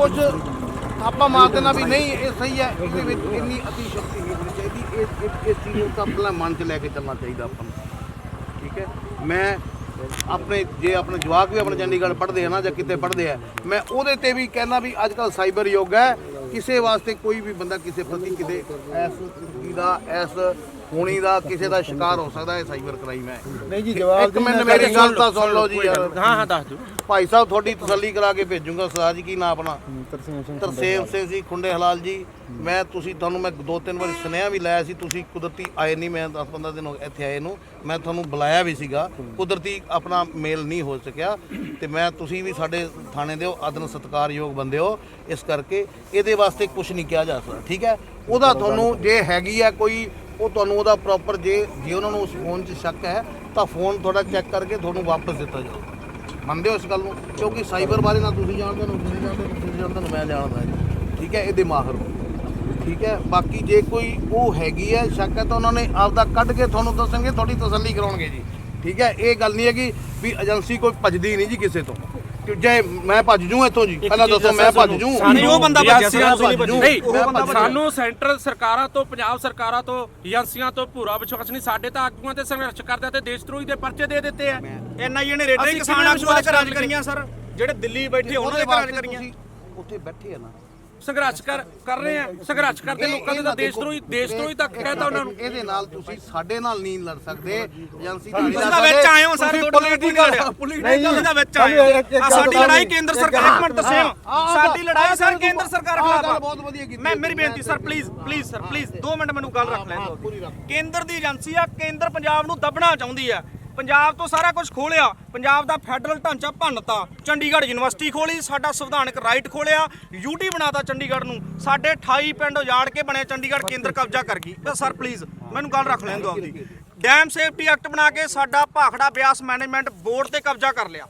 ਕੁਝ ਆਪਾਂ ਮਾਰ ਦੇਣਾ ਵੀ ਨਹੀਂ, ਇਹ ਸਹੀ ਹੈ, ਇਹਦੇ ਵਿੱਚ ਇੰਨੀ ਅਤੀ ਸ਼ਕਤੀ ਨਹੀਂ ਹੋਣੀ ਚਾਹੀਦੀ। ਇਸ ਇਸ ਇਸ ਚੀਜ਼ ਨੂੰ ਤਾਂ ਆਪਣਾ ਮਨ 'ਚ ਲੈ ਕੇ ਚੱਲਣਾ ਚਾਹੀਦਾ ਆਪਾਂ ਨੂੰ। ਠੀਕ ਹੈ? ਮੈਂ ਆਪਣੇ, ਜੇ ਆਪਣੇ ਜਵਾਕ ਵੀ ਆਪਣੇ ਚੰਡੀਗੜ੍ਹ ਪੜ੍ਹਦੇ ਆ ਨਾ ਜਾਂ ਕਿਤੇ ਪੜ੍ਹਦੇ ਆ, ਮੈਂ ਉਹਦੇ ਤੇ ਵੀ ਕਹਿੰਦਾ ਵੀ ਅੱਜ ਕੱਲ ਸਾਈਬਰ ਯੁੱਗ ਹੈ। ਕਿਸੇ ਵਾਸਤੇ ਕੋਈ ਵੀ ਬੰਦਾ ਕਿਸੇ ਪ੍ਰਤੀ ਕਿਤੇ ਇਸ ਦਾ ਇਸ ਹੋਣੀ ਦਾ ਕਿਸੇ ਦਾ ਸ਼ਿਕਾਰ ਹੋ ਸਕਦਾ ਹੈ ਸਾਈਬਰ ਕ੍ਰਾਈਮ ਹੈ। ਨਹੀਂ ਜੀ ਇੱਕ ਮਿੰਟ ਮੇਰੀ ਗੱਲ ਤਾਂ ਸੁਣ ਲਓ ਜੀ ਯਾਰ। ਹਾਂ ਹਾਂ ਦੱਸ ਦਿਓ। ਭਾਈ ਸਾਹਿਬ ਤੁਹਾਡੀ ਤਸੱਲੀ ਕਰਾ ਕੇ ਭੇਜੂੰਗਾ ਸਰਦਾਰ ਜੀ ਕੀ ਨਾਂ ਆਪਣਾ? ਤਰਸੇਮ ਸਿੰਘ ਤਰਸੇਮ ਸਿੰਘ ਜੀ ਖੁੰਡੇ ਹਲਾਲ ਜੀ। ਮੈਂ ਤੁਸੀਂ ਤੁਹਾਨੂੰ ਮੈਂ ਦੋ ਤਿੰਨ ਵਾਰੀ ਸੁਨੇਹਾ ਵੀ ਲਾਇਆ ਸੀ ਤੁਸੀਂ ਕੁਦਰਤੀ ਆਏ ਨਹੀਂ ਮੈਂ 10 15 ਦਿਨ ਹੋ ਗਏ ਇੱਥੇ ਆਏ ਨੂੰ। ਮੈਂ ਤੁਹਾਨੂੰ ਬੁਲਾਇਆ ਵੀ ਸੀਗਾ। ਕੁਦਰਤੀ ਆਪਣਾ ਮੇਲ ਨਹੀਂ ਹੋ ਸਕਿਆ ਤੇ ਮੈਂ ਤੁਸੀਂ ਵੀ ਸਾਡੇ ਥਾਣੇ ਦੇ ਹੋ ਆਦਨ ਸਤਿਕਾਰਯੋਗ ਬੰਦੇ ਹੋ। ਇਸ ਕਰਕੇ ਇਹਦੇ ਵਾਸਤੇ ਕੁਝ ਨਹੀਂ ਕਿਹਾ ਜਾ ਸਕਦਾ ਠੀਕ ਹੈ? ਉਹਦਾ ਤੁਹਾਨੂੰ ਜੇ ਹੈਗੀ ਹੈ ਕੋਈ ਉਹ ਤੁਹਾਨੂੰ ਉਹਦਾ ਪ੍ਰੋਪਰ ਜੇ ਜੇ ਉਹਨਾਂ ਨੂੰ ਉਸ ਫੋਨ 'ਚ ਸ਼ੱਕ ਹੈ ਤਾਂ ਫੋਨ ਤੁਹਾਡਾ ਚੈੱਕ ਕਰਕੇ ਤੁਹਾਨੂੰ ਵਾਪਸ ਦਿੱਤਾ ਜਾਊਗਾ। ਮੰਨਦੇ ਹੋ ਇਸ ਗੱਲ ਨੂੰ? ਕਿਉਂਕਿ ਸਾਈਬਰ ਬਾਰੇ ਨਾ ਤੁਸੀਂ ਜਾਣਦੇ ਹੋ ਨਾ ਤੁਸੀਂ ਜਾਣਦੇ ਹੋ, ਤੁਸੀਂ ਜਾਣਦੇ ਹੋ, ਮੈਂ ਜਾਣਦਾ ਜੀ ਠੀਕ ਹੈ ਇਹਦੇ ਮਾਹਰ ਹੋ। ਠੀਕ ਹੈ ਬਾਕੀ ਜੇ ਕੋਈ ਉਹ ਹੈਗੀ ਹੈ ਸ਼ੱਕ ਹੈ ਤਾਂ ਉਹਨਾਂ ਨੇ ਆਪਦਾ ਕੱਢ ਕੇ ਤੁਹਾਨੂੰ ਦੱਸਣਗੇ ਤੁਹਾਡੀ ਤਸੱਲੀ ਕਰਾਉਣਗੇ ਜੀ। ਠੀਕ ਹੈ ਇਹ ਗੱਲ ਨਹੀਂ ਹੈਗੀ ਵੀ ਏਜੰਸੀ ਕੋਈ ਭੱਜਦੀ ਨਹੀਂ ਜੀ ਕਿਸੇ ਤੋਂ। ਕਿ ਜੇ ਮੈਂ ਭੱਜ ਜੂ ਇੱਥੋਂ ਜੀ ਪਹਿਲਾਂ ਦੱਸੋ ਮੈਂ ਭੱਜ ਜੂ? ਨਹੀਂ ਉਹ ਬੰਦਾ ਭੱਜਿਆ ਸੀ ਤੁਸੀਂ ਨਹੀਂ ਭੱਜ ਜੂ। ਨਹੀਂ ਭੱਜ ਜੂ। ਸਾਨੂੰ ਸੈਂਟਰਲ ਸਰਕਾਰਾਂ ਤੋਂ ਪੰਜਾਬ ਸਰਕਾਰਾਂ ਤੋਂ ਏਜੰਸੀਆਂ ਤੋਂ ਪੂਰਾ ਵਿਸ਼ਵਾਸ ਨਹੀਂ। ਸਾਡੇ ਤਾਂ ਆਗੂਆਂ ਤੇ ਸੰਘਰਸ਼ ਕਰਦੇ ਤੇ ਦੇਸ਼ ਧਰੋਹੀ ਦੇ ਪਰਚੇ ਦੇ ਦਿੱਤੇ ਆ। ਐਨਆਈਏ ਨੇ ਰੇਡਾਂ ਹੀ ਅਸੀਂ ਕਿਸਾਨ ਆਗੂਆਂ ਦੇ ਘਰਾਂ 'ਚ ਵਿਸ਼ਵਾਸ ਕਰੀਆਂ ਸਰ? ਜਿਹੜੇ ਦਿੱਲੀ ਬੈਠੇ ਉਹਨਾਂ ਦੇ ਘਰਾਂ 'ਚ ਕਰੀਆਂ। ਉੱਥੇ ਬੈਠੇ ਆ ਨਾ। ਸੰਘਰਸ਼ ਕਰ ਕਰ ਰਹੇ ਆ। ਸੰਘਰਸ਼ ਕਰਦੇ ਲੋਕਾਂ ਦੇ ਤਾਂ ਦੇਸ਼ ਧਰੋਹੀ ਦੇਸ਼ ਧਰੋਹੀ ਤੱਕ ਕਹਿਤਾ ਉਹਨਾਂ ਨੂੰ। ਇਹਦੇ ਨਾਲ ਤੁਸੀਂ ਸਾਡੇ ਨਾਲ ਨਹੀਂ ਲੜ ਸਕਦੇ। ਏਜੰਸੀ ਨਾਲ ਤੁਸੀਂ ਤਾਂ ਵਿੱਚ। ਆਏ ਹੋ ਸਰ political- ਪੋਲੀਟੀਕਲ ਦਾ ਵਿੱਚ ਆਏ ਹੋ। ਆਹ ਸਾਡੀ ਲੜਾਈ ਕੇਂਦਰ ਸਰਕਾਰ ਇੱਕ ਮਿੰਟ ਦੱਸਿਓ। ਸਾਡੀ ਲੜਾਈ ਸਰ ਕੇਂਦਰ ਸਰਕਾਰ ਖਿਲਾਫ ਆ। ਬਹੁਤ ਵਧੀਆ ਕੀਤੀ ਮੈਂ। ਮੇਰੀ ਬੇਨਤੀ sir please please sir please 2 minute ਮੈਨੂੰ ਗੱਲ ਰੱਖ ਲੈਣ ਦਿਓ। ਕੇਂਦਰ ਦੀ ਏਜੰਸੀ ਆ ਕੇਂਦਰ ਪੰਜਾਬ ਨੂੰ ਦਬਣਾ ਚਾਹੁੰਦੀ ਆ। ਪੰਜਾਬ ਤੋਂ ਸਾਰਾ ਕੁਝ ਖੋਲਿਆ। ਪੰਜਾਬ ਦਾ ਫੈਡਰਲ ਢਾਂਚਾ ਭੰਨਤਾ। ਚੰਡੀਗੜ੍ਹ ਯੂਨੀਵਰਸਿਟੀ ਖੋਲੀ, ਸਾਡਾ ਸੰਵਿਧਾਨਕ ਰਾਈਟ ਖੋਲਿਆ। ਯੂਟੀ ਬਣਾਤਾ ਚੰਡੀਗੜ੍ਹ ਨੂੰ। ਸਾਡੇ 28 ਪਿੰਡ ਉਜਾੜ ਕੇ ਬਣਿਆ ਚੰਡੀਗੜ੍ਹ ਕੇਂਦਰ ਕਬਜ਼ਾ ਕਰ ਗਈ। ਬਸ ਸਰ ਪਲੀਜ਼ ਮੈਨੂੰ ਗੱਲ ਰੱਖ ਲੈਣ ਦਿਓ ਆਪਦੀ। ਡੈਮ ਸੇਫਟੀ ਐਕਟ ਬਣਾ ਕੇ ਸਾਡਾ ਭਾਖੜਾ ਬਿਆਸ ਮੈਨੇਜਮੈਂਟ ਬੋਰਡ ਤੇ ਕਬਜ਼ਾ ਕਰ ਲਿਆ।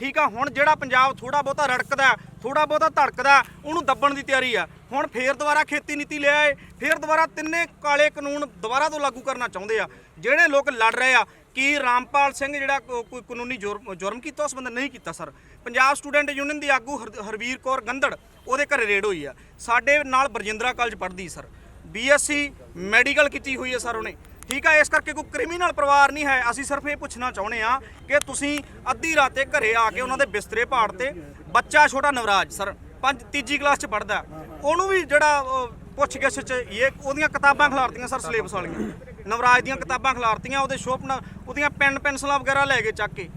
ਠੀਕ ਆ, ਹੁਣ ਜਿਹੜਾ ਪੰਜਾਬ ਥੋੜਾ ਬਹੁਤਾ ਰੜਕਦਾ ਥੋੜਾ ਬਹੁਤਾ ਧੜਕਦਾ ਉਹਨੂੰ ਦੱਬਣ ਦੀ ਤਿਆਰੀ ਆ ਹੁਣ ਫੇਰ ਦੁਬਾਰਾ ਖੇਤੀ ਨੀਤੀ ਲਿਆ ਏ ਫੇਰ ਦੁਬਾਰਾ ਤਿੰਨੇ ਕਾਲੇ ਕਾਨੂੰਨ ਦੁਬਾਰਾ ਤੋਂ ਲਾਗੂ ਕਰਨਾ ਚਾਹੁੰਦੇ ਆ। ਜਿਹੜੇ ਲੋਕ ਲੜ ਰਹੇ ਆ ਕੀ ਰਾਮਪਾਲ ਸਿੰਘ ਜਿਹੜਾ ਕੋਈ ਕਾਨੂੰਨੀ ਜੁਰਮ ਜੁਰਮ ਕੀਤਾ ਉਸ ਬੰਦੇ ਨਹੀਂ ਕੀਤਾ ਸਰ? ਪੰਜਾਬ ਸਟੂਡੈਂਟ ਯੂਨੀਅਨ ਦੀ ਆਗੂ ਹਰ- ਹਰਵੀਰ ਕੌਰ ਗੰਧੜ ਉਹਦੇ ਘਰੇ ਰੇਡ ਹੋਈ ਆ। ਸਾਡੇ ਨਾਲ ਬਰਜਿੰਦਰਾ ਕਾਲਜ ਪੜ੍ਹਦੀ ਸਰ। ਬੀਐਸਸੀ ਮੈਡੀਕਲ ਕੀਤੀ ਹੋਈ ਹੈ ਸਰ ਉਹਨੇ। ਠੀਕ ਆ ਇਸ ਕਰਕੇ ਕੋਈ ਕ੍ਰਿਮੀਨਲ ਪਰਿਵਾਰ ਨਹੀਂ ਹੈ। ਅਸੀਂ ਸਿਰਫ ਇਹ ਪੁੱਛਣਾ ਚਾਹੁੰਦੇ ਆ ਕਿ ਤੁਸੀਂ ਅੱਧੀ ਰਾਤੇ ਘਰੇ ਆ ਕੇ ਉਹਨਾਂ ਦੇ ਬਿਸਤਰੇ ਪਾੜ ਤੇ ਬੱਚਾ ਛੋਟਾ ਨਵਰਾਜ ਸਰ ਪੰਜ ਤੀਜੀ ਕਲਾਸ ਚ ਪੜਦਾ ਉਹਨੂੰ ਵੀ ਜਿਹੜਾ ਅਹ, ਪੁੱਛ ਗਿੱਛ ਚ ਇਹ ਉਹਦੀਆਂ ਕਿਤਾਬਾਂ ਖਿਲਾਰਤੀਆਂ ਸਰ ਸਿਲੇਬਸ ਵਾਲੀਆਂ। ਨਵਰਾਜ ਦੀਆਂ ਕਿਤਾਬਾਂ ਖਿਲਾਰਤੀਆਂ ਉਹਦੇ ਸ਼ੋਭਨਾ ਉਹਦੀਆਂ ਪੈਨ ਪੈਨਸਲਾਂ ਵਗੈਰਾ ਲੈ ਕੇ ਚੱਕ ਕੇ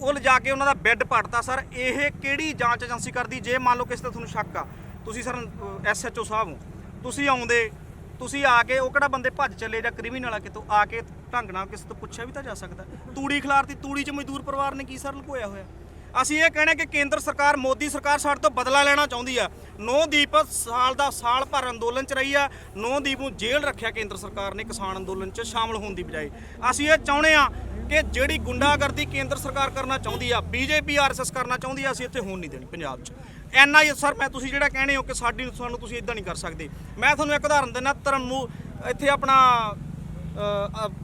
ਉਹ ਲਿਜਾ ਕੇ ਉਹਨਾਂ ਦਾ ਬੈੱਡ ਪੜਤਾ, ਸਰ, ਇਹ ਕਿਹੜੀ ਜਾਂਚ ਏਜੰਸੀ ਕਰਦੀ? ਜੇ ਮੰਨ ਲਓ ਕਿਸੇ ਤੇ ਤੁਹਾਨੂੰ ਸ਼ੱਕ ਆ, ਤੁਸੀਂ ਸਰ ਐਸਐਚਓ ਸਾਹਿਬ ਹੋ, ਤੁਸੀਂ ਆਉਂਦੇ, ਤੁਸੀਂ ਆ ਕੇ ਉਹ ਕਿਹੜਾ ਬੰਦੇ ਭੱਜ ਚੱਲੇ ਜਾਂ ਕ੍ਰਿਮੀਨਲ ਆ ਕਿਤੋਂ ਆ ਕੇ ਢੰਗ ਨਾਲ ਕਿਸੇ ਤੋਂ ਪੁੱਛਿਆ ਵੀ ਤਾਂ ਜਾ ਸਕਦਾ। ਤੂੜੀ ਖਿਲਾਰਤੀ, ਤੂੜੀ 'ਚ ਮਜ਼ਦੂਰ ਪਰਿਵਾਰ ਨੇ ਕੀ ਸਰ ਲੁਕੋਇਆ ਹੋਇਆ? ਅਸੀਂ ਇਹ ਕਹਿੰਦੇ ਕਿ ਕੇਂਦਰ ਸਰਕਾਰ, ਮੋਦੀ ਸਰਕਾਰ ਸਾਡੇ ਤੋਂ ਬਦਲਾ ਲੈਣਾ ਚਾਹੁੰਦੀ ਆ। ਨੌਦੀਪ ਸਾਲ ਦਾ ਸਾਲ ਭਰ ਅੰਦੋਲਨ 'ਚ ਰਹੀ ਆ। ਨੌਦੀਪ ਨੂੰ ਜੇਲ੍ਹ ਰੱਖਿਆ ਕੇਂਦਰ ਸਰਕਾਰ ਨੇ ਕਿਸਾਨ ਅੰਦੋਲਨ 'ਚ ਸ਼ਾਮਲ ਹੋਣ ਦੀ ਬਜਾਏ। ਅਸੀਂ ਇਹ ਚਾਹੁੰਦੇ ਆ ਕਿ ਜਿਹੜੀ ਗੁੰਡਾਗਰਦੀ ਕੇਂਦਰ ਸਰਕਾਰ ਕਰਨਾ ਚਾਹੁੰਦੀ ਆ, ਬੀਜੇਪੀ ਆਰਐਸਐਸ ਕਰਨਾ ਚਾਹੁੰਦੀ ਆ, ਅਸੀਂ ਇੱਥੇ ਹੋਣ ਨਹੀਂ ਦੇਣੀ ਪੰਜਾਬ 'ਚ। ਐਨਆਈ ਸਰ, ਮੈਂ ਤੁਸੀਂ ਜਿਹੜਾ ਕਹਿੰਦੇ ਹੋ ਕਿ ਸਾਡੀ ਸਾਨੂੰ ਤੁਸੀਂ ਇਦਾਂ ਨਹੀਂ ਕਰ ਸਕਦੇ। ਮੈਂ ਤੁਹਾਨੂੰ ਇੱਕ ਉਦਾਹਰਨ ਦਿੰਦਾ, ਧਰਮੂ, ਇੱਥੇ ਆਪਣਾ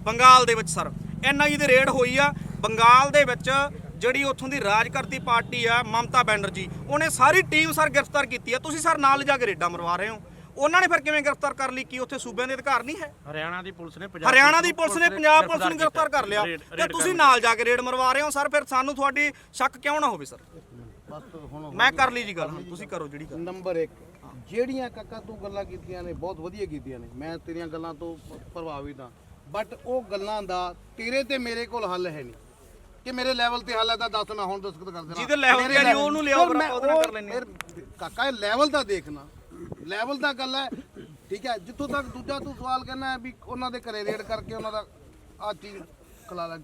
ਬੰਗਾਲ ਦੇ ਵਿੱਚ, ਸਰ। ਐਨਆਈ ਦੀ ਰੇਡ ਹੋਈ ਆ। ਬੰਗਾਲ ਦੇ ਵਿੱਚ ਜਿਹੜੀ ਉੱਥੋਂ ਦੀ ਰਾਜ ਕਰਦੀ ਪਾਰਟੀ ਆ ਮਮਤਾ ਬੈਨਰਜੀ ਉਹਨੇ ਸਾਰੀ ਟੀਮ ਸਰ ਗ੍ਰਿਫਤਾਰ ਕੀਤੀ ਆ। ਤੁਸੀਂ ਸਰ ਨਾਲ ਲਿਜਾ ਕੇ ਰੇਡਾਂ ਮਰਵਾ ਰਹੇ ਹੋ। ਉਹਨਾਂ ਨੇ ਫਿਰ ਕਿਵੇਂ ਗ੍ਰਿਫਤਾਰ ਕਰ ਲਈ? ਕੀ ਉੱਥੇ ਸੂਬਿਆਂ ਦੇ ਅਧਿਕਾਰ ਨਹੀਂ ਹੈ? ਹਰਿਆਣਾ ਦੀ ਪੁਲਿਸ ਨੇ ਪੰਜਾਬ ਹਰਿਆਣਾ ਦੀ ਪੁਲਿਸ ਨੇ ਪੰਜਾਬ ਪੁਲਿਸ ਨੂੰ ਗ੍ਰਿਫਤਾਰ ਕਰ ਲਿਆ। ਤੇ ਤੁਸੀਂ ਨਾਲ ਜਾ ਕੇ ਰੇਡ ਮਰਵਾ ਰਹੇ ਹੋ। ਸਰ ਫਿਰ ਸਾਨੂੰ ਤੁਹਾਡੀ ਸ਼ੱਕ ਕਿਉਂ ਨਾ ਹੋਵੇ ਸਰ? ਬਸ ਹੁਣ ਮੈਂ ਕਰ ਲਈ ਜੀ ਗੱਲ ਹੁਣ ਤੁਸੀਂ ਕਰੋ ਜਿਹੜੀ ਗੱਲ। ਨੰਬਰ 1 ਜਿਹੜੀਆਂ ਕਾਕਾ ਤੂੰ ਗੱਲਾਂ ਕੀਤੀਆਂ ਨੇ ਬਹੁਤ ਵਧੀਆ ਕੀਤੀਆਂ ਨੇ। ਮੈਂ ਤੇਰੀਆਂ ਗੱਲਾਂ ਤੋਂ ਪ੍ਰਭਾਵਿਤ ਹਾਂ। ਬਟ ਉਹ ਗੱਲਾਂ ਦਾ ਤੇਰੇ ਤੇ ਮੇਰੇ ਕੋਲ ਹੱਲ ਹੈ ਨਹੀਂ। ਕਿ ਮੇਰੇ ਲੈਵਲ ਤੇ ਹੱਲ ਹੈ ਤਾਂ ਦੱਸ ਮੈਂ ਹੁਣ ਦਸਤਖਤ ਕਰ ਦੇਣਾ। ਜਿਹਦੇ level ਤੇ ਆ ਜੀ, ਉਹਨੂੰ ਲਿਆਓ, ਫਿਰ ਆਪਾਂ ਉਹਦੇ ਨਾਲ ਕਰ ਲੈਂਦੇ ਹਾਂ। ਕਾਕਾ ਇਹ ਲੈਵਲ ਦਾ ਦੇਖਣਾ। ਲੈਵਲ ਦਾ ਗੱਲ ਹੈ ਠੀਕ ਹੈ ਜਿੱਥੋਂ ਤੱਕ ਦੂਜਾ ਤੂੰ ਸਵਾਲ ਕਰਨਾ ਹੈ ਵੀ ਉਹਨਾਂ ਦੇ ਘਰੇ ਰੇਡ ਕਰਕੇ ਉਹਨਾਂ ਦਾ ਆ ਚੀਜ਼ ਖਲਾਲਾ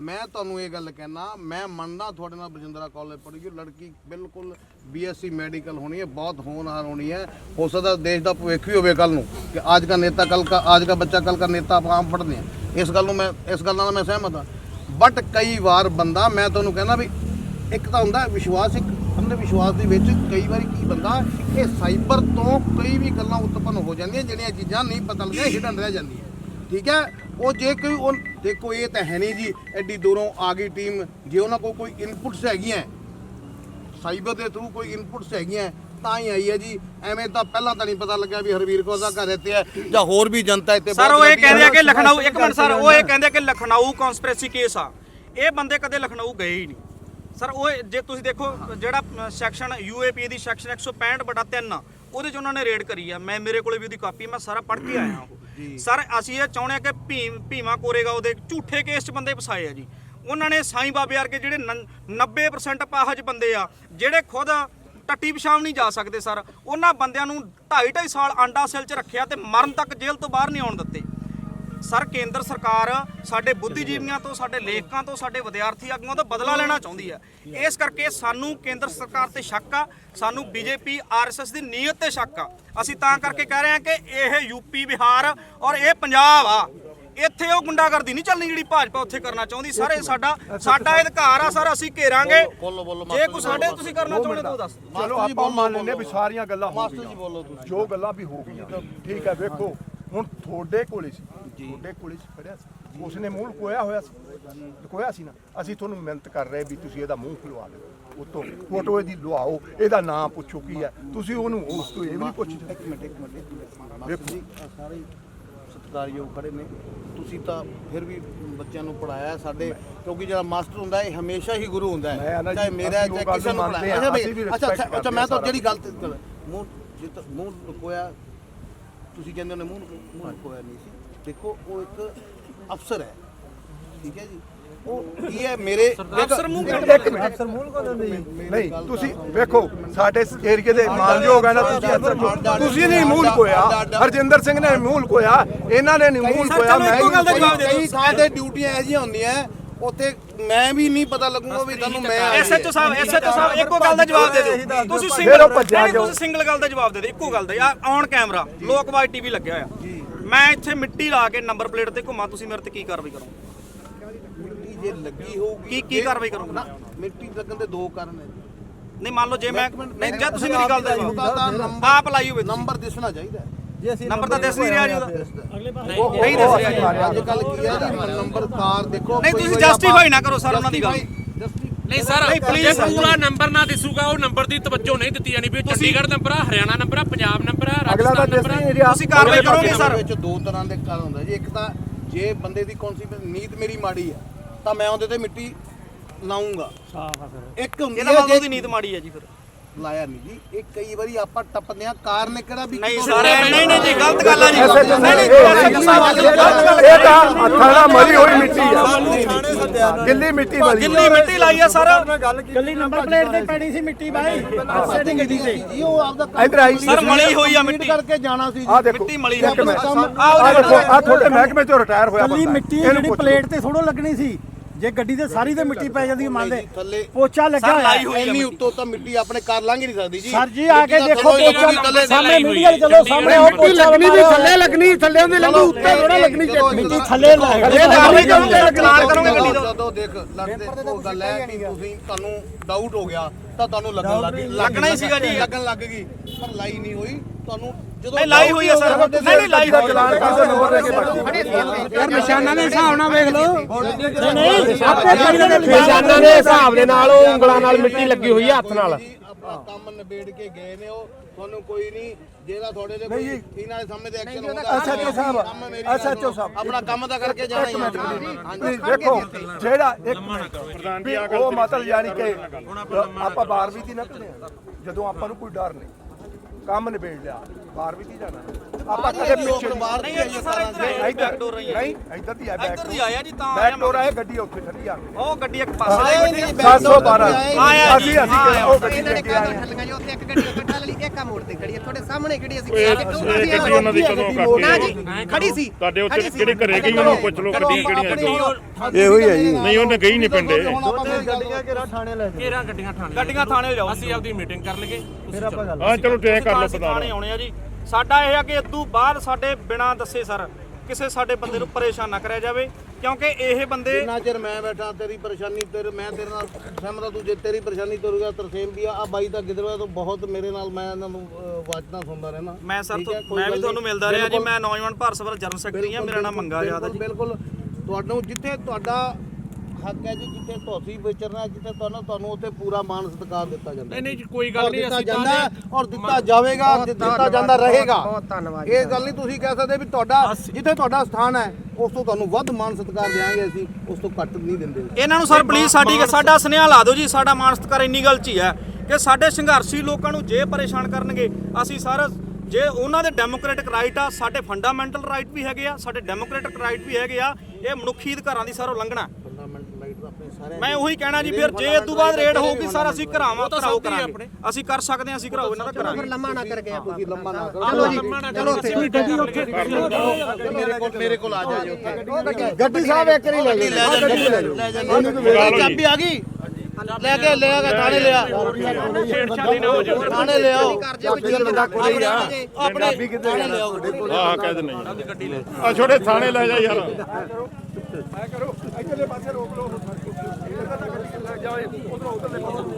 ਮੈਂ ਤੁਹਾਨੂੰ ਇਹ ਗੱਲ ਕਹਿਣਾ ਮੈਂ ਮੰਨਦਾ ਤੁਹਾਡੇ ਨਾਲ ਬਜਿੰਦਰਾ ਕਾਲਜ ਪੜ੍ਹੀ ਹੋਈ ਲੜਕੀ ਬਿਲਕੁਲ ਬੀਐਸਸੀ ਮੈਡੀਕਲ ਹੋਣੀ ਹੈ ਬਹੁਤ ਹੋਣਹਾਰ ਹੋਣੀ ਹੈ। ਹੋ ਸਕਦਾ ਦੇਸ਼ ਦਾ ਭਵਿੱਖ ਵੀ ਹੋਵੇ ਕੱਲ ਨੂੰ ਕਿ ਅੱਜ ਦਾ ਨੇਤਾ ਕੱਲ ਕਾ ਅੱਜ ਦਾ ਬੱਚਾ ਕੱਲ ਕਾ ਨੇਤਾ ਆਪਾਂ ਆਮ ਪੜ੍ਹਦੇ ਹਾਂ ਇਸ ਗੱਲ ਨੂੰ ਮੈਂ ਇਸ ਗੱਲ ਨਾਲ ਮੈਂ ਸਹਿਮਤ ਹਾਂ। ਬਟ ਕਈ ਵਾਰ ਬੰਦਾ, ਮੈਂ ਤੁਹਾਨੂੰ ਕਹਿੰਦਾ ਵੀ ਇੱਕ ਤਾਂ ਹੁੰਦਾ ਵਿਸ਼ਵਾਸ, ਇੱਕ ਅੰਧ ਵਿਸ਼ਵਾਸ ਦੇ ਵਿੱਚ ਕਈ ਵਾਰੀ ਕੀ ਬੰਦਾ ਇਹ ਸਾਈਬਰ ਤੋਂ ਕਈ ਵੀ ਗੱਲਾਂ ਉਤਪੰਨ ਹੋ ਜਾਂਦੀਆਂ, ਜਿਹੜੀਆਂ ਚੀਜ਼ਾਂ ਨਹੀਂ ਪਤਾ ਲੱਗਦੀਆਂ ਹਿਡਨ ਰਹਿ ਜਾਂਦੀਆਂ। ਠੀਕ ਹੈ? ਉਹ ਜੇ ਕੋਈ ਉਹ, ਦੇਖੋ ਇਹ ਤਾਂ ਹੈ ਨਹੀਂ ਜੀ, ਐਡੀ ਦੂਰੋਂ ਆ ਗਈ ਟੀਮ ਜੇ ਉਹਨਾਂ ਕੋਲ ਕੋਈ ਇਨਪੁਟਸ ਹੈਗੀਆਂ, ਸਾਈਬਰ ਦੇ ਥਰੂ ਕੋਈ ਇਨਪੁਟਸ ਹੈਗੀਆਂ ਤਾਂ ਹੀ ਆਈ ਹੈ ਜੀ। ਐਵੇਂ ਤਾਂ ਪਹਿਲਾਂ ਤਾਂ ਨਹੀਂ ਪਤਾ ਲੱਗਿਆ ਵੀ ਹਰਵੀਰ ਕੌਰ ਦਾ ਘਰ ਇੱਥੇ ਹੈ ਜਾਂ ਹੋਰ ਵੀ ਜਨਤਾ ਇੱਥੇ ਸਰ ਉਹ ਇਹ। ਕਹਿੰਦੇ ਆ ਕਿ ਲਖਨਊ ਇੱਕ ਮਿੰਟ ਸਰ ਉਹ ਇਹ ਕਹਿੰਦੇ ਕਿ ਲਖਨਊ ਕਨਸਪੀਰੇਸੀ ਕੇਸ ਆ। ਇਹ ਬੰਦੇ ਕਦੇ ਲਖਨਊ ਗਏ ਹੀ ਨਹੀਂ। ਸਰ ਉਹ ਜੇ ਤੁਸੀਂ ਦੇਖੋ ਜਿਹੜਾ ਸੈਕਸ਼ਨ ਯੂਏਪੀ ਦੀ ਸੈਕਸ਼ਨ 165 ਬਟਾ 3 ਆ ਉਹਦੇ ਚ ਉਹਨਾਂ ਨੇ ਰੇਡ ਕਰੀ ਆ। ਮੈਂ ਮੇਰੇ ਕੋਲੇ ਵੀ ਉਹਦੀ ਕਾਪੀ ਮੈਂ ਸਾਰਾ ਪੜ੍ਹ ਕੇ ਆਇਆ ਉਹ। ਸਰ ਅਸੀਂ ਇਹ ਚਾਹੁੰਦੇ ਆ ਕਿ ਭੀਮ ਭੀਮਾ ਕੋਰੇਗਾ ਉਹਦੇ। ਝੂਠੇ ਕੇਸ 'ਚ ਬੰਦੇ ਫਸਾਏ ਆ ਜੀ। ਉਹਨਾਂ ਨੇ ਸਾਈਂ ਬਾਬੇ ਵਰਗੇ ਜਿਹੜੇ ਨ- 90% ਪਾਹਜ ਬੰਦੇ ਆ ਜਿਹੜੇ ਖੁਦ ਟੱਟੀ ਪਿਸ਼ਾਬ ਨਹੀਂ ਜਾ ਸਕਦੇ ਸਰ। ਉਹਨਾਂ ਬੰਦਿਆਂ ਨੂੰ 2.5 2.5 ਸਾਲ ਆਂਡਾ ਸੈੱਲ 'ਚ ਰੱਖਿਆ ਤੇ ਮਰਨ ਤੱਕ ਜੇਲ੍ਹ ਤੋਂ ਬਾਹਰ ਨਹੀਂ ਆਉਣ ਦਿੱਤੇ। ਸਰ, ਕੇਂਦਰ ਸਰਕਾਰ ਸਾਡੇ ਬੁੱਧੀਜੀਵੀਆਂ ਤੋਂ, ਸਾਡੇ ਲੇਖਕਾਂ ਤੋਂ, ਸਾਡੇ ਵਿਦਿਆਰਥੀ ਆਗੂਆਂ ਤੋਂ ਬਦਲਾ ਲੈਣਾ ਚਾਹੁੰਦੀ ਹੈ। ਇਸ ਕਰਕੇ ਸਾਨੂੰ ਕੇਂਦਰ ਸਰਕਾਰ ਤੇ ਸ਼ੱਕ ਆ, ਸਾਨੂੰ ਬੀਜੇਪੀ, ਆਰਐਸਐਸ ਦੀ ਨੀਅਤ ਤੇ ਸ਼ੱਕ ਆ। ਅਸੀਂ ਤਾਂ ਕਰਕੇ ਕਹਿ ਰਹੇ ਹਾਂ ਕਿ ਇਹ ਯੂਪੀ ਬਿਹਾਰ ਔਰ ਇਹ ਪੰਜਾਬ ਆ। ਇੱਥੇ ਉਹ ਗੁੰਡਾਗਰਦੀ ਨਹੀਂ ਚੱਲਣੀ ਜਿਹੜੀ ਭਾਜਪਾ ਉੱਥੇ ਕਰਨਾ ਚਾਹੁੰਦੀ। ਸਰ ਸਾਡਾ ਸਾਡਾ ਅਧਿਕਾਰ ਆ ਸਰ ਅਸੀਂ ਘੇਰਾਂਗੇ। ਜੇ ਕੋਈ ਸਾਡੇ ਤੁਸੀਂ ਕਰਨਾ ਚਾਹੁੰਦੇ ਤਾਂ ਦੱਸ ਦਿਓ। ਚਲੋ ਆਪਾਂ ਮੰਨ ਲੈਂਦੇ ਵੀ ਸਾਰੀਆਂ ਗੱਲਾਂ ਹੋ ਗਈਆਂ ਜੀ ਬੋਲੋ ਤੁਸੀਂ। ਜੋ ਗੱਲਾਂ ਵੀ ਹੋ ਗਈਆਂ। ਠੀਕ ਹੈ ਵੇਖੋ ਹੁਣ ਤੁਹਾਡੇ ਕੋਲੇ ਸੀ। ਤੁਹਾਡੇ ਕੋਲੇ ਸੀ ਫੜਿਆ ਸੀ। ਉਸਨੇ ਮੂੰਹ ਲੁਕੋਇਆ ਹੋਇਆ ਸੀ। ਲੁਕੋਇਆ ਸੀ ਨਾ। ਅਸੀਂ ਤੁਹਾਨੂੰ ਮਿਹਨਤ ਕਰ ਰਹੇ ਵੀ ਤੁਸੀਂ ਇਹਦਾ ਮੂੰਹ ਖੁਲਵਾ ਦਿਓ। ਉਤੋਂ ਫੋਟੋ ਇਹਦੀ ਲਵਾਓ ਇਹਦਾ ਨਾਮ ਪੁੱਛੋ ਕੀ ਹੈ। ਤੁਸੀਂ ਉਹਨੂੰ ਉਸ ਤੋਂ ਇਹ ਵੀ ਨਹੀਂ ਪੁੱਛਦੇ ਇੱਕ ਹੀ ਸਤਿਕਾਰਯੋਗ ਖੜੇ ਨੇ। ਤੁਸੀਂ ਤਾਂ ਫਿਰ ਵੀ ਬੱਚਿਆਂ ਨੂੰ ਪੜਾਇਆ ਸਾਡੇ ਕਿਉਂਕਿ ਜਿਹੜਾ ਮਾਸਟਰ ਹੁੰਦਾ ਹੈ ਇਹ ਹਮੇਸ਼ਾ ਹੀ ਗੁਰੂ ਹੁੰਦਾ ਹੈ। ਚਾਹੇ ਮੇਰਾ ਚਾਹੇ ਕਿਸੇ ਨੂੰ ਪੜਾਇਆ ਅੱਛਾ ਅੱਛਾ ਮੈਂ ਤਾਂ ਜਿਹੜੀ ਗੱਲ- ਮੂੰਹ ਜਿੱਤ ਮੂੰਹ ਲੁਕੋਇਆ ਤੁਸੀਂ ਕਹਿੰਦੇ ਹੋ ਮੂੰਹ ਮੂੰਹ ਲੁਕੋਇਆ ਨਹੀਂ ਸੀ। ਦੇਖੋ ਉਹ ਇੱਕ ਅਫਸਰ ਹੈ। ਠੀਕ ਹੈ ਜੀ। ਉਹ ਕੀ ਹੈ ਮੇਰੇ ਅਫਸਰ ਮੂੰਹ ਕਿਉਂ ਇੱਕ ਮਿੰਟ ਨਹੀਂ। ਤੁਸੀਂ ਵੇਖੋ ਸਾਡੇ ਏਰੀਏ ਦੇ ਮਾਨਯੋਗ ਹੈ ਨਾ ਤੁਸੀਂ ਅਸਰ ਤੁਸੀਂ ਨਹੀਂ ਮੂਲ ਕੋਇਆ। ਹਰਜਿੰਦਰ ਸਿੰਘ ਨੇ ਮੂਲ ਕੋਇਆ। ਇਹਨਾਂ ਨੇ ਨਹੀਂ ਮੂਲ ਕੋਇਆ। ਕਈ ਥਾਂ ਤੇ ਡਿਊਟੀਆਂ ਐਜੀਆਂ ਹੁੰਦੀਆਂ। ਉੱਥੇ ਮੈਂ ਵੀ ਨਹੀਂ ਪਤਾ ਲੱਗੂਗਾ ਵੀ ਤੁਹਾਨੂੰ ਮੈਂ ਐਸਐਚਓ ਸਾਹਿਬ ਐਸਐਚਓ ਸਾਹਿਬ ਇੱਕੋ ਗੱਲ ਦਾ ਜਵਾਬ ਦੇ ਦਿਓ। ਤੁਸੀਂ ਫਿਰ ਸਿੰਗਲ ਭੱਜਿਆ? ਤੁਸੀਂ ਸਿੰਗਲ ਗੱਲ ਦਾ ਜਵਾਬ ਦੇ ਦਿਓ ਇੱਕੋ ਗੱਲ ਦਾ ਔਨ ਕੈਮਰਾ ਲੋਕਵਾਈ ਟੀਵੀ ਲੱਗਿਆ ਹੋਇਆ। ਮੈਂ ਇੱਥੇ ਮਿੱਟੀ ਲਾ ਕੇ ਨੰਬਰ ਪਲੇਟ ਤੇ ਘੁੰਮਾ ਤੁਸੀਂ ਮੇਰੇ ਤੇ ਕੀ ਕਾਰਵਾਈ ਕਰੋਗੇ? ਮਿੱਟੀ ਜੇ ਲੱਗੀ ਹੋਊਗੀ ਕੀ- ਕੀ ਜੇ- ਕਾਰਵਾਈ ਕਰੋਗੇ? ਨਾ ਮਿੱਟੀ ਲੱਗਣ ਦੇ ਦੋ ਕਾਰਨ ਹੈ ਨਹੀਂ ਮੰਨ ਲਓ ਜੇ ਮੈਂ ਨਹੀਂ ਜਾਂ ਤੁਸੀਂ ਮੇਰੀ ਗੱਲ ਦਾ ਨੰਬਰ ਆਪ ਲਾਈ ਹੋਵੇ ਤੁਸੀਂ। ਨੰਬਰ ਦਿਸਣਾ ਚਾਹੀਦਾ ਹੈ। ਨੰਬਰ ਤਾਂ ਦਿਸ ਨਹੀਂ ਰਿਹਾ ਜੀ ਉਹਦਾ ਉਹ- ਨਹੀਂ ਉਹ ਦੱਸ ਅਸੀਂ ਰਿਹਾ। ਅੱਜ ਕੱਲ ਕੀ ਹੈ ਜੀ, ਨੰਬਰ ਕਾਰ ਦੇਖੋ ਨਹੀਂ, ਤੁਸੀਂ justify ਨਾ ਕਰੋ ਸਰ ਉਹਨਾਂ ਦੀ ਗੱਲ। ਨਹੀਂ ਸਰ ਨਹੀਂ, please ਜੇ sir। ਪੂਰਾ ਨੰਬਰ ਨਾ ਦਿਸੂਗਾ ਉਹ ਨੰਬਰ ਦੀ ਤਵੱਜੋ ਨਹੀਂ ਦਿੱਤੀ ਜਾਣੀ ਵੀ ਇਹ ਚੰਡੀਗੜ੍ਹ ਨੰਬਰ ਆ ਹਰਿਆਣਾ ਨੰਬਰ ਆ ਪੰਜਾਬ ਨੰਬਰ ਆ ਅਗਲਾ ਤਾਂ ਰਾਜਸਥਾਨ ਨੰਬਰ ਦੱਸਣੀ ਆ ਤੁਸੀਂ ਕਾਰਵਾਈ ਕਰੋਗੇ ਸਰ ਵਿੱਚ ਦੋ ਤਰ੍ਹਾਂ ਦੇ ਕਾਰਨ ਹੁੰਦਾ ਜੀ ਇੱਕ ਤਾਂ ਜੇ ਬੰਦੇ ਦੀ ਕੌਨਸੀਕੁਐਂਸ ਨੀਤ ਮੇਰੀ ਮਾੜੀ ਹੈ ਤਾਂ ਮੈਂ ਉਹਦੇ ਤੇ ਮਿੱਟੀ ਲਾਉਂਗਾ। ਇੱਕ ਹੁੰਦੀ ਇਹਦਾ ਹੈ ਮਤਲਬ ਜੇ ਉਹਦੀ ਨੀਤ ਮਾੜੀ ਹੈ ਜੀ ਫਿਰ। ਲਾਇਆ ਨਹੀਂ ਜੀ। ਇਹ ਕਈ ਵਾਰੀ ਆਪਾਂ ਟੱਪਦੇ ਆ ਕਾਰਨ ਕਿਹੜਾ ਵੀ ਨਹੀਂ ਸਰ ਨਹੀਂ ਨਹੀਂ ਜੀ ਗਲਤ ਗੱਲ ਆ ਜੀ ਨਹੀਂ ਨਹੀਂ ਇਹ- SHO ਸਾਹਿਬ ਇਹ ਤਾਂ ਹੱਥਾਂ ਨਾਲ ਮਰੀ ਹੋਈ ਮਿੱਟੀ ਆ। ਗਿੱਲੀ ਮਿੱਟੀ ਵਾਲੀ ਗਿੱਲੀ ਮਿੱਟੀ ਲਾਈ ਆ ਸਰ। ਕੱਲੀ ਨੰਬਰ ਪਲੇਟ ਤੇ ਪੈਣੀ ਸੀ ਮਿੱਟੀ ਬਾਈ। ਪਾਸੇ ਦੀ ਤੇ ਜੀ ਉਹ ਆਪਦਾ ਕੰਮ ਇੱਧਰ ਆਈ ਸਰ ਮਲੀ ਹੋਈ ਆ ਮਿੱਟੀ। ਕਰਕੇ ਜਾਣਾ ਸੀ ਜੀ। ਆ ਦੇਖੋ ਮਿੱਟੀ ਮਲੀ ਇੱਕ ਮਿੰਟ। ਆ ਆ ਦੇਖੋ ਆ ਤੁਹਾਡੇ ਮਹਿਕਮੇ ਚੋਂ ਰਿਟਾਇਰ ਹੋਇਆ ਕੱਲੀ ਬੰਦਾ। ਮਿੱਟੀ ਇਹਨੂੰ ਜਿਹੜੀ ਪੁੱਛ। ਪਲੇਟ ਤੇ ਥੋੜੋ ਲੱਗਣੀ ਸੀ। ਜੇ ਗੱਡੀ ਤੇ ਸਾਰੀ ਤੇ ਮਿੱਟੀ ਪੈ ਜਾਂਦੀ ਮੰਨਦੇ ਜੀ, ਥੱਲੇ ਪੋਚਾ ਲੱਗਾ ਹੋਇਆ ਇੰਨੀ ਮਿੱਟੀ। ਉੱਤੋਂ ਤਾਂ ਮਿੱਟੀ ਆਪਣੇ ਕਰ ਲਾਂਗੇ ਨਹੀਂ ਸਕਦੀ ਜੀ। ਸਰ ਜੀ ਆ ਕੇ ਮਿੱਟੀ ਦੇਖੋ ਹੀ ਪੋਚਾ ਸਾਹਮਣੇ ਮੀਡੀਆ ਚਲੋ ਸਾਹਮਣੇ ਉਹ ਪੋਚਾ ਲੱਗਣੀ ਵੀ ਥੱਲੇ ਲੱਗਣੀ ਥੱਲੇ ਉਹਦੇ ਲੱਗੂ ਉੱਤੇ ਥੋੜਾ ਲੱਗਣੀ ਮਿੱਟੀ ਥੱਲੇ ਕਾਰਵਾਈ ਕਰੋਗੇ ਕਰੋਗੇ ਗੱਡੀ ਦਾ ਜਦੋਂ ਦੇਖ ਲੜਦੇ ਉਹ ਗੱਲ ਹੈ ਕਿ ਤੁਸੀਂ ਤੁਹਾਨੂੰ ਡਾਊਟ ਹੋ ਗਿਆ ਤਾਂ ਤੁਹਾਨੂੰ ਲੱਗਣ ਲੱਗ ਗਈ। ਲੱਗਣਾ ਹੀ ਸੀਗਾ ਜੀ। ਲੱਗਣ ਲੱਗ ਗਈ। ਪਰ ਲਾਈ ਨਹੀਂ ਹੋਈ। ਤੁਹਾਨੂੰ ਨਹੀਂ ਲਾਈ ਹੋਈ ਆ ਸਰ। ਨਹੀਂ ਨਹੀਂ ਲਾਈ ਹੋਈ ਆ ਚਲਾਨ ਕਰ ਦੋ ਨੰਬਰ ਲੈ ਕੇ ਬਾਕੀ ਯਾਰ ਨਿਸ਼ਾਨਾਂ ਦੇ ਹਿਸਾਬ ਨਾਲ ਵੇਖ ਲਓ। ਨਹੀਂ ਆਪੇ ਨਿਸ਼ਾਨਾਂ ਦੇ ਹਿਸਾਬ ਦੇ ਨਾਲ ਉਹ ਉਂਗਲਾਂ ਨਾਲ ਮਿੱਟੀ ਲੱਗੀ ਹੋਈ ਹੈ ਹੱਥ ਨਾਲ। ਜੀ, ਕੰਮ ਨਿਬੇੜ ਕੇ ਗਏ ਨੇ ਉਹ ਤੁਹਾਨੂੰ ਕੋਈ ਨਹੀਂ ਜਿਹੜਾ ਤੁਹਾਡੇ ਤੇ ਕੋਈ ਇਹਨਾਂ ਦੇ ਸਾਹਮਣੇ ਤੇ ਐਕਸ਼ਨ ਹੁੰਦਾ SHO ਸਾਹਿਬ, ਗੱਲ ਸਾਹਿਬ। ਆਪਣਾ ਕੰਮ ਤਾਂ ਕਰਕੇ ਜਾਣਾ ਹੀ ਹੈ ਤੁਸੀਂ ਦੇਖੋ ਜਿਹੜਾ ਇੱਕ ਵੀ ਉਹ ਮਤਲਬ ਯਾਨੀ ਕਿ ਆਪਾਂ 12ਵੀਂ ਦੀ ਨਾ ਜਦੋਂ ਆਪਾਂ ਨੂੰ ਕੋਈ ਡਰ ਨਹੀਂ ਕੰਮ ਨਿਬੇੜ ਲਿਆ। 12ਵੀਂ ਦੀ ਜਾਣਾ। ਆਪਾਂ ਕਦੇ ਪਿੱਛੇ ਬਾਹਰ ਨਹੀਂ ਇਹ ਸਰ ਇੱਧਰ ਨਹੀਂ ਆਇਆ ਇੱਧਰ ਬੈਕ ਡੋਰ ਰਹੀ ਹੈ। ਨਹੀਂ ਇੱਧਰ ਦੀ ਆ ਬੈਕ ਇੱਧਰ ਦੀ ਆਇਆ ਜੀ ਤਾਂ ਆਇਆ ਬੈਕ ਡੋਰ ਆਏ ਗੱਡੀ ਉੱਥੇ ਖੜੀ ਆ। ਉਹ ਗੱਡੀ ਇੱਕ ਪਾਸੇ ਆਈ ਬੈਠੀ 712 ਆਇਆ ਜੀ, ਅਸੀਂ ਅਸੀਂ ਆਇਆ। ਉਹ ਗੱਡੀ ਇਹਨਾਂ ਨੇ ਕਾਹਦੋਂ ਆਏ ਠੱਲੀਆਂ ਜੀ? ਉੱਥੇ ਇੱਕ ਗੱਡੀ ਕੱਟਾ ਲਈ ਇੱਕ ਆ ਮੋੜ ਤੇ ਖੜੀ ਹੈ ਤੁਹਾਡੇ ਸਾਹਮਣੇ ਖੜੀ ਅਸੀਂ। ਗੱਡੀ ਉਹਨਾਂ ਦੀ ਕਦੋਂ ਕੱਟ ਨਾ ਖੜੀ ਸੀ। ਤੁਹਾਡੇ ਉੱਤੇ ਕਿਹੜੀ ਘਰੇ ਗਈ ਉਹਨੂੰ ਪੁੱਛ ਲਓ ਗੱਡੀ ਕਿਹੜੀਆਂ ਗਈ ਇਹੋ ਹੀ ਹੈ ਜੀ। ਨਹੀਂ ਉਹਨੇ ਗਈ ਨਹੀਂ ਪਿੰਡੇ। ਕੇਰਾਂ ਗੱਡੀਆਂ ਥਾਣੇ ਗੱਡੀਆਂ ਥਾਣੇ ਜਾਓ? ਅਸੀਂ ਆਪਦੀ ਮੀਟਿੰਗ ਕਰ ਲਈਏ। ਫਿਰ ਆਪਾਂ ਗੱਲ ਹਾਂ ਚਲੋ ਤੈਅ ਕਰ ਲਓ ਅਸੀਂ ਪਤਾ ਥਾਣੇ ਆਉਣੇ ਆ ਜੀ। ਸਾਡਾ ਇਹ ਆ ਕਿ ਇਦੋਂ ਬਾਅਦ ਸਾਡੇ ਬਿਨਾਂ ਦੱਸੇ ਸਰ ਕਿਸੇ ਸਾਡੇ ਬੰਦੇ ਨੂੰ ਪਰੇਸ਼ਾਨ ਨਾ ਕਰਿਆ ਜਾਵੇ ਕਿਉਂਕਿ ਇਹ ਬੰਦੇ ਜਿੰਨਾ ਚਿਰ ਮੈਂ ਬੈਠਾ ਤੇਰੀ ਪਰੇਸ਼ਾਨੀ ਤੇਰੇ ਮੈਂ ਤੇਰੇ ਨਾਲ ਸਹਿਮਤ ਹਾਂ ਤੂੰ ਜੇ ਤੇਰੀ ਪਰੇਸ਼ਾਨੀ ਤਰੂਗਾ ਤਰਸੇਮ ਵੀ ਆ ਆ ਬਾਈ ਦਾ ਗਿੱਦੜਵਾ ਤੋਂ ਬਹੁਤ ਮੇਰੇ ਨਾਲ ਮੈਂ ਇਹਨਾਂ ਨੂੰ ਵਾਚਨਾ ਸੁਣਦਾ ਰਹਿਣਾ ਮੈਂ ਸਰ ਮੈਂ ਵੀ ਤੁਹਾਨੂੰ। ਮਿਲਦਾ ਰਿਹਾ ਜੀ। ਮੈਂ ਨੌਜਵਾਨ ਭਾਰਤ ਸਭਾ ਜਨਰਲ ਸੈਕਟਰੀ ਆ ਮੇਰਾ ਨਾਮ ਮੰਗਾ ਯਾਦ ਜੀ ਬਿਲਕੁਲ ਤੁਹਾਨੂੰ ਜਿੱਥੇ ਤੁਹਾਡਾ ਹੱਕ ਹੈ ਜੀ ਜਿੱਥੇ ਤੁਸੀਂ ਵਿਚਰਨਾ ਜਿੱਥੇ ਤੁਹਾਨੂੰ ਤੁਹਾਨੂੰ ਉੱਥੇ ਪੂਰਾ ਮਾਨ ਸਤਿਕਾਰ ਦਿੱਤਾ ਜਾਂਦਾ ਨਹੀਂ ਨਹੀਂ ਕੋਈ ਗੱਲ ਨਹੀਂ ਦਿੱਤਾ ਅਸੀਂ ਜਾਂਦਾ ਤਾਂ ਔਰ ਦਿੱਤਾ ਜਾਵੇਗਾ ਦਿੱਤਾ ਜਾਂਦਾ ਰਹੇਗਾ। ਬਹੁਤ ਧੰਨਵਾਦ ਇਹ ਗੱਲ ਨਹੀਂ ਤੁਸੀਂ ਕਹਿ ਸਕਦੇ ਵੀ ਤੁਹਾਡਾ ਜਿੱਥੇ ਤੁਹਾਡਾ ਸਥਾਨ ਹੈ ਉਸ ਤੋਂ ਤੁਹਾਨੂੰ ਵੱਧ ਮਾਨ ਸਤਿਕਾਰ ਦੇਵਾਂਗੇ ਅਸੀਂ ਉਸ ਤੋਂ ਘੱਟ ਨਹੀਂ ਦਿੰਦੇ ਇਹਨਾਂ ਨੂੰ ਸਰ ਪਲੀਜ਼ ਸਾਡੀ ਸਾਡਾ ਸੁਨੇਹਾ ਲਾ ਦਿਓ ਜੀ ਸਾਡਾ ਮਾਣ ਸਤਿਕਾਰ ਇੰਨੀ ਗੱਲ 'ਚ ਹੀ ਹੈ ਕਿ ਸਾਡੇ ਸੰਘਰਸ਼ੀ ਲੋਕਾਂ ਨੂੰ ਜੇ ਪਰੇਸ਼ਾਨ ਕਰਨਗੇ ਅਸੀਂ ਸਰ ਜੇ ਉਹਨਾਂ ਦੇ ਡੈਮੋਕ੍ਰੈਟਿਕ ਰਾਈਟ ਆ ਸਾਡੇ ਫੰਡਾਮੈਂਟਲ ਰਾਈਟ ਵੀ ਹੈਗੇ ਆ ਸਾਡੇ ਡੈਮੋਕ੍ਰੈਟਿਕ ਰਾਈਟ ਵੀ ਹੈਗੇ ਆ ਇਹ ਮਨੁੱਖੀ ਅਧਿਕਾਰਾਂ ਦੀ ਸਰ ਉਲੰਘਣਾ ਮੈਂ ਉਹੀ ਕਹਿਣਾ ਜੀ ਫਿਰ ਜੇ ਇਸ ਤੋਂ ਬਾਅਦ ਰੇਡ ਹੋਊਗੀ ਸਰ ਅਸੀਂ ਘਰਾਵਾਂ ਤਾਂ ਘਰਾਓ ਕਰਾਂਗੇ। ਅਸੀਂ ਕਰ ਸਕਦੇ ਹਾਂ ਅਸੀਂ ਘਰਾਓ ਇਹਨਾਂ ਦਾ ਫਿਰ ਕਰਾਂਗੇ ਲੰਮਾ ਨਾ ਕਰਕੇ ਆਪਾਂ ਤੁਸੀਂ ਲੰਮਾ ਨਾ ਕਰੋ। ਚਲੋ ਜੀ ਚਲੋ ਉੱਥੇ। ਮੇਰੇ ਕੋਲ ਮੇਰੇ ਕੋਲ ਆ ਜਾਓ ਉੱਥੇ। ਗੱਡੀ ਸਾਹਿਬ ਇੱਕ ਵਾਰੀ ਲੈ ਲੈ ਜਾ ਲੈ ਜਾ ਚਾਬੀ ਆ ਗਈ? ਲੈ ਕੇ ਲੈ ਆ ਥਾਣੇ ਲਿਆ। ਥਾਣੇ ਲਿਆਓ ਹੀ ਆਪਣੇ ਥਾਣੇ ਲਿਆਓ ਆਹ ਕਹਿ ਦਿੰਦੇ ਆ। ਛੋਟੇ ਥਾਣੇ ਲੈ ਜਾ ਯਾਰ। ਐ ਕਰੋ ਇੱਧਰਲੇ ਪਾਸੇ ਰੋਕ ਲਓ। ਇੱਧਰ ਤੱਕ ਲੈ ਜਾਓ ਉਧਰੋਂ ਉਧਰਲੇ ਪਾਸੇ।